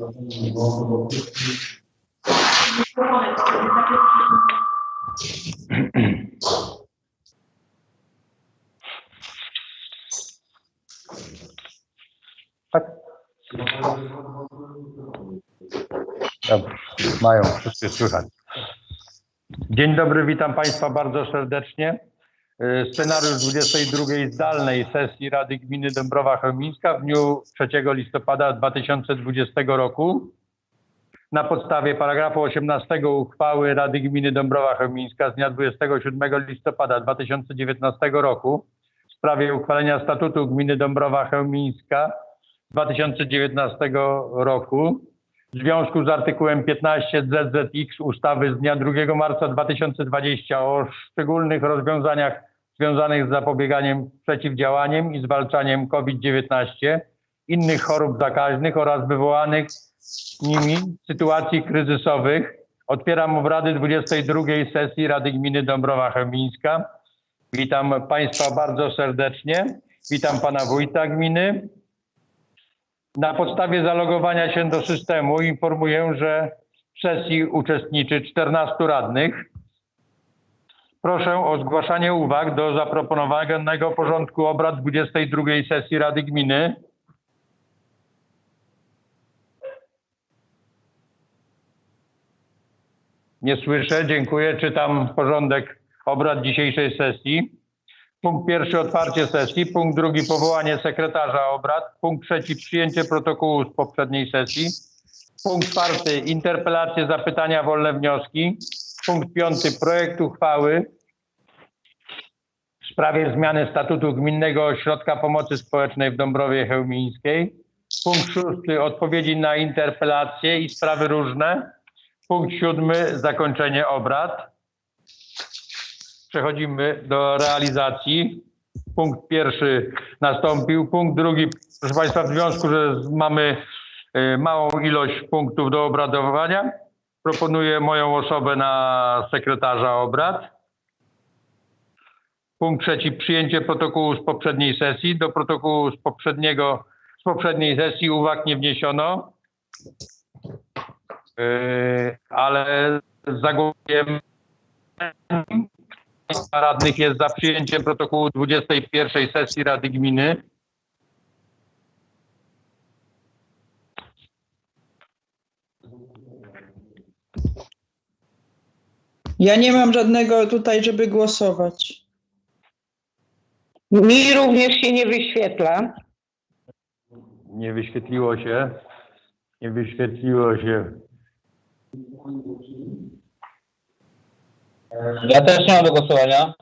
Dobrze, mają, wszyscy słychać. Dzień dobry, witam Państwa bardzo serdecznie. Y, Scenariusz 22 zdalnej sesji Rady Gminy Dąbrowa Chełmińska w dniu 3 listopada 2020 roku. Na podstawie paragrafu 18 uchwały Rady Gminy Dąbrowa Chełmińska z dnia 27 listopada 2019 roku w sprawie uchwalenia statutu Gminy Dąbrowa Chełmińska 2019 roku w związku z artykułem 15 ZZX ustawy z dnia 2 marca 2020 o szczególnych rozwiązaniach związanych z zapobieganiem, przeciwdziałaniem i zwalczaniem COVID-19, innych chorób zakaźnych oraz wywołanych nimi sytuacji kryzysowych. Otwieram obrady 22 sesji Rady Gminy Dąbrowa Chełmińska. Witam Państwa bardzo serdecznie. Witam Pana Wójta Gminy, na podstawie zalogowania się do systemu informuję, że w sesji uczestniczy 14 radnych. Proszę o zgłaszanie uwag do zaproponowanego porządku obrad 22 sesji Rady Gminy. Nie słyszę, dziękuję. Czytam porządek obrad dzisiejszej sesji. Punkt pierwszy otwarcie sesji, punkt drugi powołanie sekretarza obrad, punkt trzeci przyjęcie protokołu z poprzedniej sesji, punkt czwarty interpelacje, zapytania, wolne wnioski, punkt piąty projekt uchwały w sprawie zmiany statutu Gminnego Ośrodka Pomocy Społecznej w Dąbrowie Chełmińskiej, punkt szósty odpowiedzi na interpelacje i sprawy różne, punkt siódmy zakończenie obrad. Przechodzimy do realizacji. Punkt pierwszy nastąpił. Punkt drugi, proszę Państwa, w związku, że mamy y, małą ilość punktów do obradowania, proponuję moją osobę na sekretarza obrad. Punkt trzeci, przyjęcie protokołu z poprzedniej sesji. Do protokołu z poprzedniego, z poprzedniej sesji uwag nie wniesiono, Yy, ale zagłosujemy radnych jest za przyjęciem protokołu 21 sesji Rady Gminy. Ja nie mam żadnego tutaj, żeby głosować. Mi również się nie wyświetla. Nie wyświetliło się. Nie wyświetliło się. Ja też nie mam do głosowania.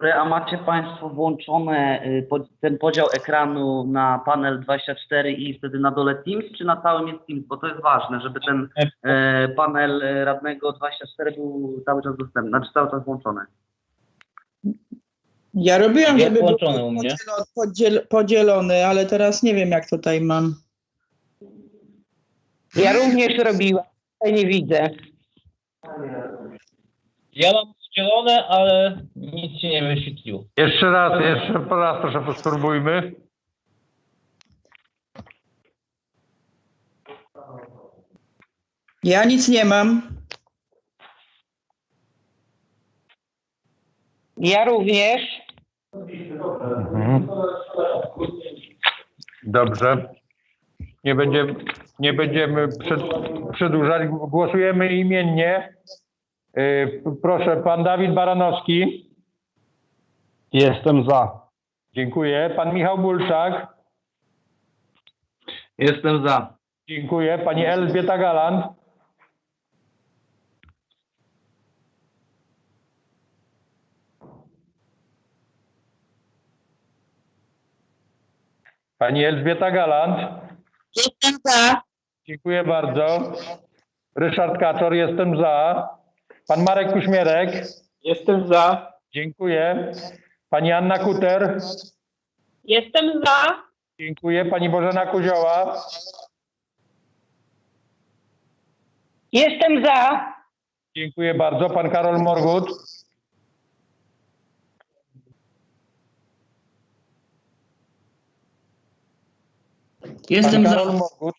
A macie Państwo włączone y, ten podział ekranu na panel 24 i wtedy na dole Teams, czy na całym jest Teams? Bo to jest ważne, żeby ten e, panel radnego 24 był cały czas dostępny, znaczy cały czas włączony. Ja robiłam, Jest żeby był u mnie. podziel, podzielony, ale teraz nie wiem, jak tutaj mam. Ja również robiłam, ale nie widzę. Ja mam podzielone, ale nic się nie wyświetliło. Jeszcze raz, jeszcze raz proszę spróbujmy. Ja nic nie mam. Ja również. Mhm. Dobrze. Nie będziemy, nie będziemy przed, przedłużać. Głosujemy imiennie. Yy, Proszę, pan Dawid Baranowski. Jestem za. Dziękuję. Pan Michał Bulczak. Jestem za. Dziękuję. Pani Elżbieta Galant. Pani Elżbieta Galant. Jestem za. Dziękuję bardzo. Ryszard Kaczor, jestem za. Pan Marek Kuśmierek. Jestem za. Dziękuję. Pani Anna Kuter. Jestem za. Dziękuję. Pani Bożena Kozioła. Jestem za. Dziękuję bardzo. Pan Karol Morgut. Jestem Pan za. Karol Morgut.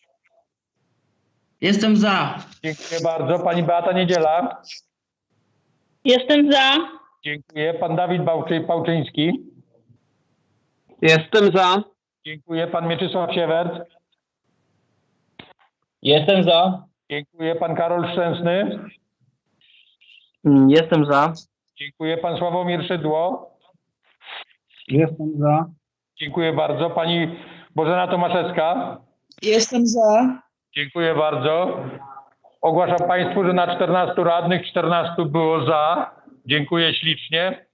Jestem za. Dziękuję bardzo. Pani Beata Niedziela. Jestem za. Dziękuję. Pan Dawid Bałczy, Pałczyński. Jestem za. Dziękuję. Pan Mieczysław Siewert. Jestem za. Dziękuję. Pan Karol Szczęsny. Mm, Jestem za. Dziękuję. Pan Sławomir Szydło. Jestem za. Dziękuję bardzo. Pani Bożena Tomaszewska. Jestem za. Dziękuję bardzo. Ogłaszam Państwu, że na 14 radnych 14 było za. Dziękuję ślicznie.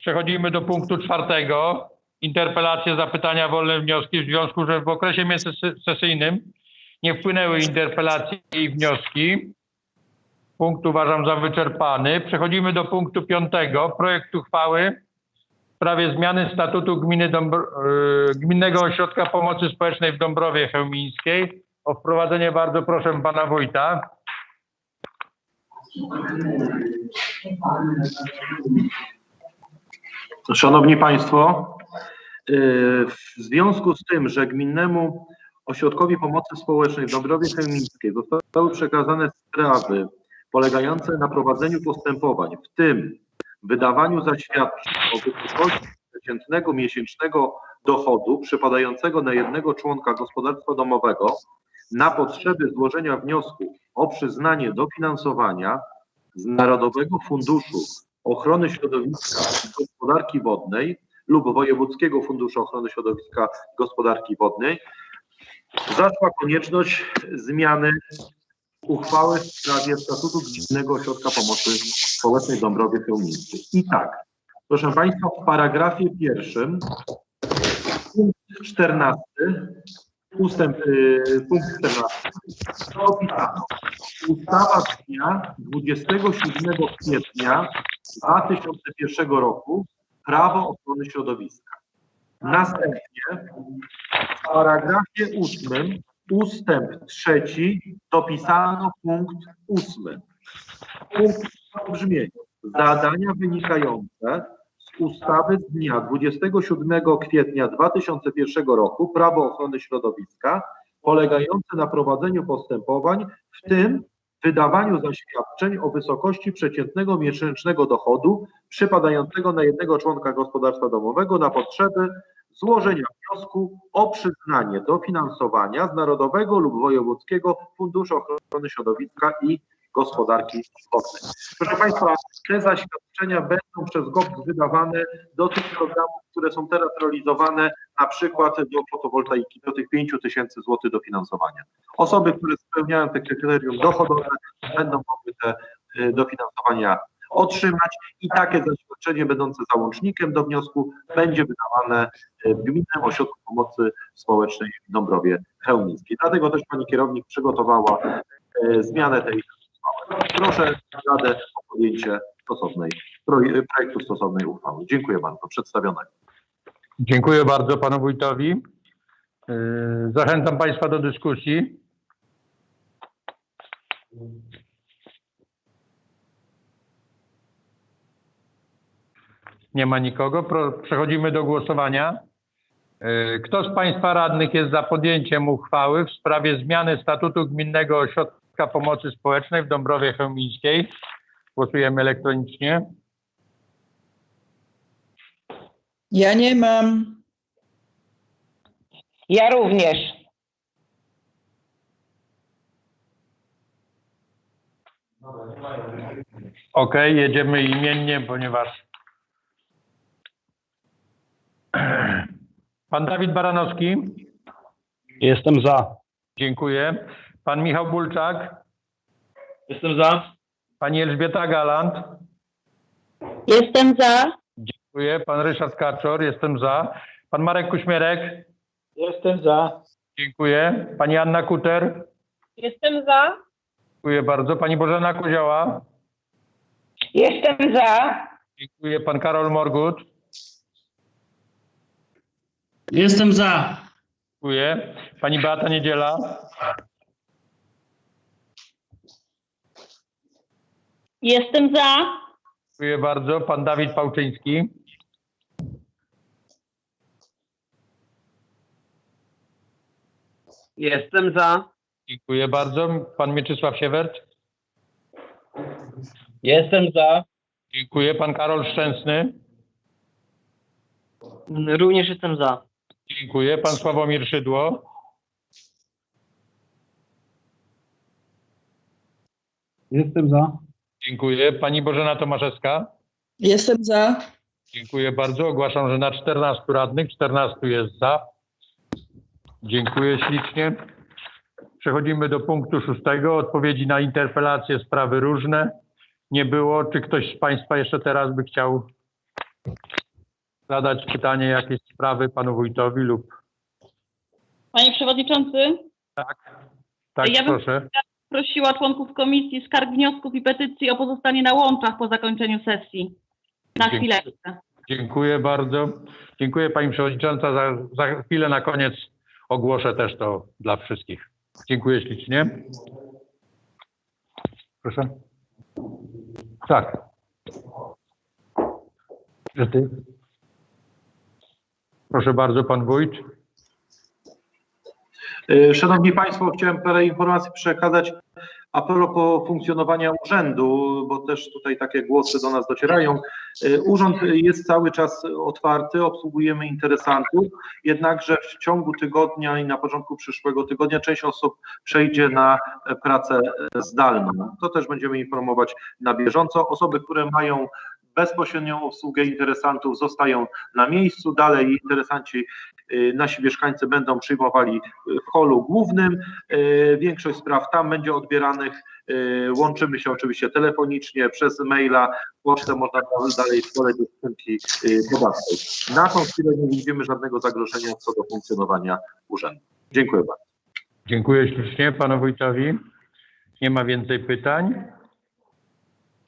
Przechodzimy do punktu czwartego. Interpelacje, zapytania, wolne wnioski w związku, że w okresie międzysesyjnym nie wpłynęły interpelacje i wnioski. Punkt uważam za wyczerpany. Przechodzimy do punktu piątego. Projekt uchwały w sprawie zmiany statutu gminy Dąbr- y, Gminnego Ośrodka Pomocy Społecznej w Dąbrowie Chełmińskiej. O wprowadzenie bardzo proszę pana wójta. Szanowni Państwo, yy, w związku z tym, że Gminnemu Ośrodkowi Pomocy Społecznej w Dąbrowie Chełmińskiej zostały przekazane sprawy polegające na prowadzeniu postępowań, w tym wydawaniu zaświadczeń o wysokości przeciętnego miesięcznego dochodu przypadającego na jednego członka gospodarstwa domowego na potrzeby złożenia wniosku o przyznanie dofinansowania z Narodowego Funduszu Ochrony Środowiska i Gospodarki Wodnej lub Wojewódzkiego Funduszu Ochrony Środowiska i Gospodarki Wodnej zaszła konieczność zmiany uchwały w sprawie statutu Gminnego Ośrodka Pomocy Społecznej w Dąbrowie Chełmińskiej. I tak, proszę Państwa, w paragrafie pierwszym punkt 14 ustęp, y, punkt 14 opisano ustawa z dnia 27 kwietnia 2001 roku Prawo ochrony środowiska. Następnie w paragrafie 8 ustęp trzeci dopisano punkt 8. Punkt w brzmieniu zadania wynikające ustawy z dnia 27 kwietnia 2001 roku Prawo ochrony środowiska polegające na prowadzeniu postępowań, w tym wydawaniu zaświadczeń o wysokości przeciętnego miesięcznego dochodu przypadającego na jednego członka gospodarstwa domowego na potrzeby złożenia wniosku o przyznanie dofinansowania z Narodowego lub Wojewódzkiego Funduszu Ochrony Środowiska i Gospodarki Wodnej. Proszę Państwa, te zaświadczenia będą przez GOPS wydawane do tych programów, które są teraz realizowane, na przykład do fotowoltaiki, do tych 5 tysięcy złotych dofinansowania. Osoby, które spełniają te kryterium dochodowe, będą mogły te y, dofinansowania otrzymać i takie zaświadczenie będące załącznikiem do wniosku będzie wydawane y, w Gminnym Ośrodku Pomocy Społecznej w Dąbrowie Chełmińskiej. Dlatego też Pani Kierownik przygotowała y, zmianę tej. Proszę Radę o podjęcie stosownej, proj- projektu stosownej uchwały. Dziękuję bardzo. Przedstawionego. Dziękuję bardzo panu wójtowi. Yy, Zachęcam państwa do dyskusji. Nie ma nikogo. Przechodzimy do głosowania. Yy, Kto z państwa radnych jest za podjęciem uchwały w sprawie zmiany statutu Gminnego Ośrodka Pomocy Społecznej w Dąbrowie Chełmińskiej? Głosujemy elektronicznie. Ja nie mam. Ja również. Ok, jedziemy imiennie, ponieważ. Pan Dawid Baranowski, Jestem za. dziękuję. Pan Michał Bulczak, Jestem za. pani Elżbieta Galant, Jestem za. dziękuję. Pan Ryszard Kaczor, jestem za. Pan Marek Kuśmierek, Jestem za. dziękuję. Pani Anna Kuter, Jestem za. dziękuję bardzo. Pani Bożena Kozioła, Jestem za. dziękuję. Pan Karol Morgut, Jestem za. dziękuję. Pani Beata Niedziela, Jestem za. dziękuję bardzo. Pan Dawid Pałczyński, Jestem za. Dziękuję bardzo. Pan Mieczysław Siewert? Jestem za. Dziękuję. Pan Karol Szczęsny? Również jestem za. Dziękuję. Pan Sławomir Szydło? Jestem za. Dziękuję. Pani Bożena Tomaszewska? Jestem za. Dziękuję bardzo. Ogłaszam, że na 14 radnych 14 jest za. Dziękuję ślicznie. Przechodzimy do punktu szóstego. Odpowiedzi na interpelacje, sprawy różne. Nie było. Czy ktoś z Państwa jeszcze teraz by chciał zadać pytanie, jakieś sprawy Panu Wójtowi lub... Panie Przewodniczący, Tak, Ja bym- proszę. Prosiła członków komisji skarg, wniosków i petycji o pozostanie na łączach po zakończeniu sesji. Na chwileczkę. Dziękuję bardzo. Dziękuję Pani Przewodnicząca. Za, za chwilę na koniec ogłoszę też to dla wszystkich. Dziękuję ślicznie. Proszę. Tak. Proszę bardzo, Pan Wójt. E, Szanowni Państwo, chciałem parę informacji przekazać a propos funkcjonowania urzędu, bo też tutaj takie głosy do nas docierają. E, Urząd jest cały czas otwarty, obsługujemy interesantów, jednakże w ciągu tygodnia i na początku przyszłego tygodnia część osób przejdzie na pracę zdalną. To też będziemy informować na bieżąco. Osoby, które mają bezpośrednią obsługę interesantów zostają na miejscu, dalej interesanci, y, nasi mieszkańcy będą przyjmowali w holu głównym. Y, Większość spraw tam będzie odbieranych. Y, Łączymy się oczywiście telefonicznie, przez maila, pocztę można dalej do skrzynki podatkowej. Na tą chwilę nie widzimy żadnego zagrożenia co do funkcjonowania urzędu. Dziękuję bardzo. Dziękuję ślicznie Panu Wójtowi. Nie ma więcej pytań.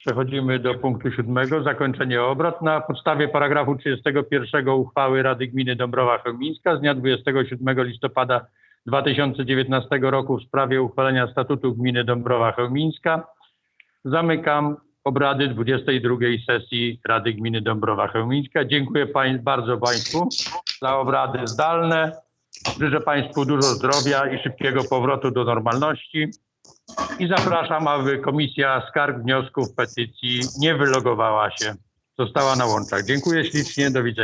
Przechodzimy do punktu siódmego. Zakończenie obrad. Na podstawie paragrafu 31 uchwały Rady Gminy Dąbrowa Chełmińska z dnia 27 listopada 2019 roku w sprawie uchwalenia statutu Gminy Dąbrowa Chełmińska zamykam obrady 22 sesji Rady Gminy Dąbrowa Chełmińska. Dziękuję pań, bardzo Państwu za obrady zdalne. Życzę Państwu dużo zdrowia i szybkiego powrotu do normalności. I zapraszam, aby Komisja Skarg, Wniosków, Petycji nie wylogowała się. Została na łączach. Dziękuję ślicznie. Do widzenia.